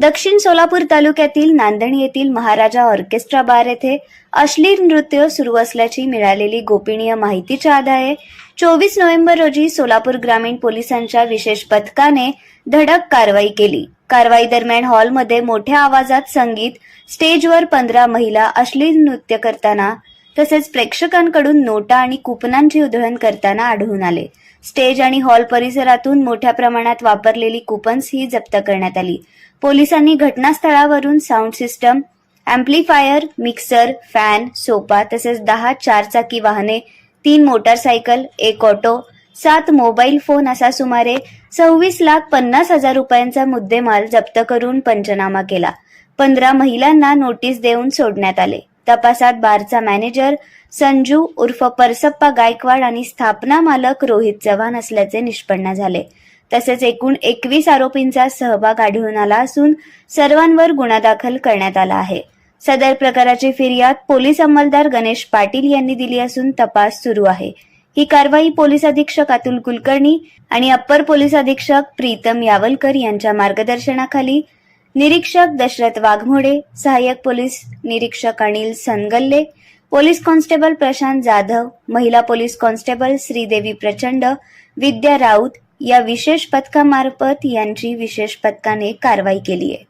दक्षिण सोलापूर तालुक्यातील नांदणी येथील महाराजा ऑर्केस्ट्रा बार येथे अश्लील नृत्य सुरू असल्याची मिळालेली गोपनीय माहितीच्या आधारे चोवीस नोव्हेंबर रोजी सोलापूर ग्रामीण पोलिसांच्या विशेष पथकाने धडक कारवाई केली. कारवाई दरम्यान हॉलमध्ये मोठ्या आवाजात संगीत स्टेजवर पंधरा महिला अश्लील नृत्य करताना तसेच प्रेक्षकांकडून नोटा आणि कुपनांची उधळण करताना आढळून आले. स्टेज आणि हॉल परिसरातून मोठ्या प्रमाणात वापरलेली कुपन्स ही जप्त करण्यात आली. पोलिसांनी घटनास्थळावरून sound system amplifier mixer fan sofa तसेच दहा चारचाकी वाहने तीन मोटारसायकल एक ऑटो सात मोबाईल फोन असा सुमारे सव्वीस लाख पन्नास हजार रुपयांचा मुद्देमाल जप्त करून पंचनामा केला. पंधरा महिलांना नोटीस देऊन सोडण्यात आले. तपासात बारचा मॅनेजर संजू उर्फ परसप्पा गायकवाड आणि स्थापना मालक रोहित चव्हाण असल्याचे निष्पन्न झाले. तसेच एकूण एकवीस आरोपींचा सहभाग आढळून आला असून सर्वांवर गुन्हा दाखल करण्यात आला आहे. सदर प्रकाराची फिर्याद पोलीस अंमलदार गणेश पाटील यांनी दिली असून तपास सुरू आहे. ही कारवाई पोलीस अधीक्षक अतुल कुलकर्णी आणि अप्पर पोलीस अधीक्षक प्रीतम यावलकर यांच्या मार्गदर्शनाखाली निरीक्षक दशरथ वाघमोडे सहाय्यक पोलीस निरीक्षक अनिल सनगल्ले पोलीस कॉन्स्टेबल प्रशांत जाधव महिला पोलीस कॉन्स्टेबल श्रीदेवी प्रचंड विद्या राऊत या विशेष पथकामार्फत यांची विशेष पथकाने कारवाई केली आहे